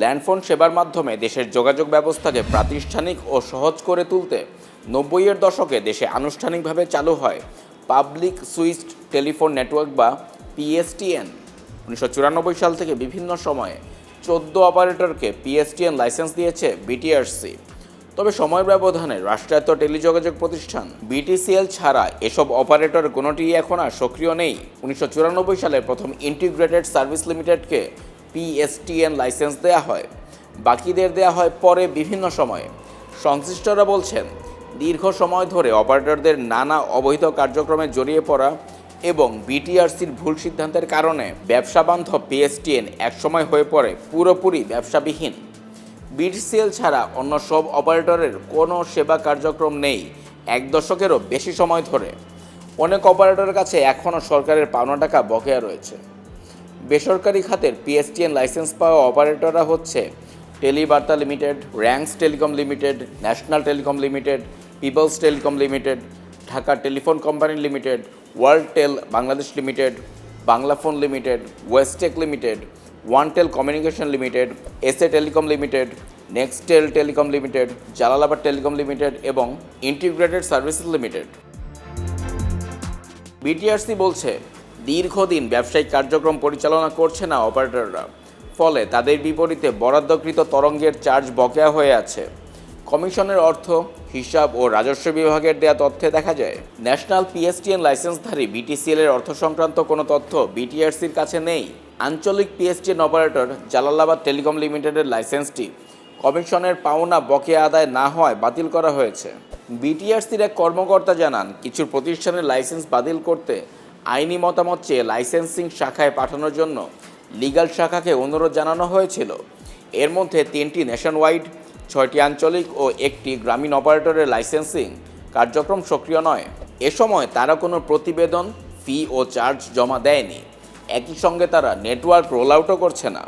Landphone সেবার মাধ্যমে দেশের যোগাযোগ ব্যবস্থাকে প্রাতিষ্ঠানিক ও সহজ করে তুলতে নব্বইয়ের দশকে দেশে আনুষ্ঠানিকভাবে চালু হয় পাবলিক সুইচড টেলিফোন নেটওয়ার্ক বা পিএসটিএন। উনিশশো চুরানব্বই সাল থেকে বিভিন্ন সময়ে চোদ্দ অপারেটরকে পিএসটিএন লাইসেন্স দিয়েছে বিটিআরসি। তবে সময়ের ব্যবধানে রাষ্ট্রায়ত্ত টেলিযোগাযোগ প্রতিষ্ঠান বিটিসিএল ছাড়া এসব অপারেটর কোনোটি এখন আর সক্রিয় নেই। উনিশশো চুরানব্বই সালে প্রথম ইন্টিগ্রেটেড সার্ভিস লিমিটেডকে পিএসটিএন লাইসেন্স দেওয়া হয়। বাকিদের দেওয়া হয় পরে বিভিন্ন সময়ে। সংশ্লিষ্টরা বলছেন, দীর্ঘ সময় ধরে অপারেটরদের নানা অবৈধ কার্যক্রমে জড়িয়ে পড়া এবং বিটিআরসির ভুল সিদ্ধান্তের কারণে ব্যবসা বান্ধব পিএসটিএন একসময় হয়ে পড়ে পুরোপুরি ব্যবসাবিহীন। বিটিসিএল ছাড়া অন্য সব অপারেটরের কোনো সেবা কার্যক্রম নেই এক দশকেরও বেশি সময় ধরে। অনেক অপারেটরের কাছে এখনও সরকারের পাওনা টাকা বকেয়া রয়েছে। বেসরকারি খাতের পিএসটিএন লাইসেন্স পাওয়া অপারেটররা হচ্ছে Telebarta limited, Ranks telecom limited, national telecom limited, peoples telecom limited, Dhaka telephone company limited, World Tel Bangladesh limited Banglaphone limited Westec limited OneTel communication limited SA telecom limited Nextel telecom limited, Jalalabad telecom limited এবং integrated services limited. BTRC বলছে দীর্ঘদিন ব্যবসায়িক কার্যক্রম পরিচালনা করছে না অপারেটররা। ফলে তাদের বিপরীতে বরাদ্দকৃত তরঙ্গের চার্জ বকেয়া হয়ে আছে। কমিশনের অর্থ, হিসাব ও রাজস্ব বিভাগের দেয়া তথ্যে দেখা যায়, ন্যাশনাল পিএসটিএন লাইসেন্সধারী বিটিসিএল এর অর্থ সংক্রান্ত কোনো তথ্য বিটিআরসির কাছে নেই। আঞ্চলিক পিএসটিএন অপারেটর জালালাবাদ টেলিকম লিমিটেডের লাইসেন্সটি কমিশনের পাওনা বকেয়া আদায় না হওয়ায় বাতিল করা হয়েছে। বিটিআরসির এক কর্মকর্তা জানান, কিছু প্রতিষ্ঠানের লাইসেন্স বাতিল করতে আইনি মতামত চেয়ে লাইসেন্সিং শাখায় পাঠানোর জন্য লিগ্যাল শাখাকে অনুরোধ জানানো হয়েছিল। এর মধ্যে তিনটি নেশন ওয়াইড ছয়টি আঞ্চলিক ও একটি গ্রামীণ অপারেটরের লাইসেন্সিং কার্যক্রম সক্রিয় নয়। এ সময় তারা কোনো প্রতিবেদন ফি ও চার্জ জমা দেয়নি। একই সঙ্গে তারা নেটওয়ার্ক রোল আউটও করছে না।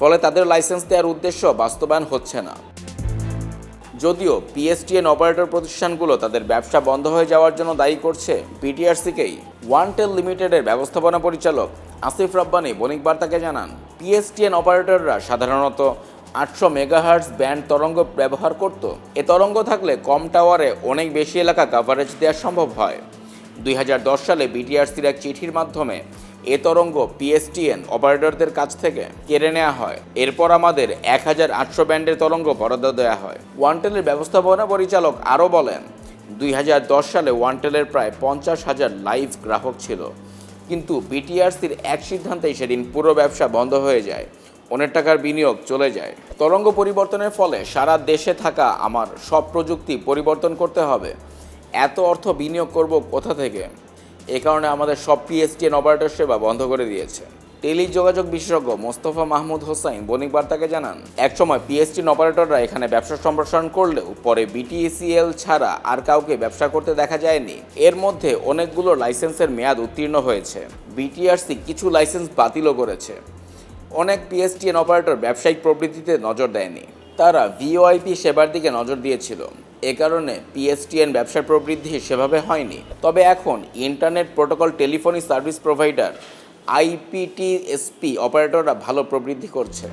ফলে তাদের লাইসেন্স দেওয়ার উদ্দেশ্য বাস্তবায়ন হচ্ছে না। যদিও পিএসটিএন অপারেটর প্রতিষ্ঠানগুলো তাদের ব্যবসা বন্ধ হয়ে যাওয়ার জন্য দায়ী করছে বিটিআরসিকেই ওয়ানটেল লিমিটেডের ব্যবস্থাপনা পরিচালক আসিফ রাব্বানি বণিক বার্তাকে জানান পিএসটিএন অপারেটররা সাধারণত আটশো মেগাহার্টস ব্যান্ড তরঙ্গ ব্যবহার করত। এ তরঙ্গ থাকলে কম টাওয়ারে অনেক বেশি এলাকা কভারেজ দেওয়া সম্ভব হয়। দুই হাজার দশ সালে বিটিআরসির এক চিঠির মাধ্যমে এ তরঙ্গ পিএসটিএন অপারেটরদের কাছ থেকে কেড়ে নেওয়া হয়। এরপর আমাদের এক হাজার আটশো ব্যান্ডের তরঙ্গ বরাদ্দ দেওয়া হয়। ওয়ানটেলের ব্যবস্থাপনা পরিচালক আরও বলেন, দুই হাজার দশ সালে ওয়ানটেলের প্রায় পঞ্চাশ হাজার লাইভ গ্রাহক ছিল। কিন্তু বিটিআরসির এক সিদ্ধান্তেই সেদিন পুরো ব্যবসা বন্ধ হয়ে যায়। অনেক টাকার বিনিয়োগ চলে যায়। তরঙ্গ পরিবর্তনের ফলে সারা দেশে থাকা আমার সব প্রযুক্তি পরিবর্তন করতে হবে। এত অর্থ বিনিয়োগ করব কোথা থেকে? এ কারণে আমাদের সব পিএসটিএন অপারেটর সেবা বন্ধ করে দিয়েছে। টেলিযোগাযোগ বিশেষজ্ঞ মোস্তফা মাহমুদ হোসাইন বণিক বার্তাকে জানান, একসময় পিএসটিএন অপারেটররা এখানে ব্যবসা সম্প্রসারণ করলেও পরে বিটিসিএল ছাড়া আর কাউকে ব্যবসা করতে দেখা যায়নি। এর মধ্যে অনেকগুলো লাইসেন্সের মেয়াদ উত্তীর্ণ হয়েছে। বিটিআরসি কিছু লাইসেন্স বাতিলও করেছে। অনেক পিএসটিএন অপারেটর ব্যবসায়িক প্রবৃত্তিতে নজর দেয়নি। তারা ভিওআইপি সেবার দিকে নজর দিয়েছিল। এ কারণে পিএসটিএন ব্যবসার প্রবৃদ্ধি সেভাবে হয়নি। তবে এখন internet protocol telephony service provider IPTSP অপারেটররা ভালো প্রবৃদ্ধি করছে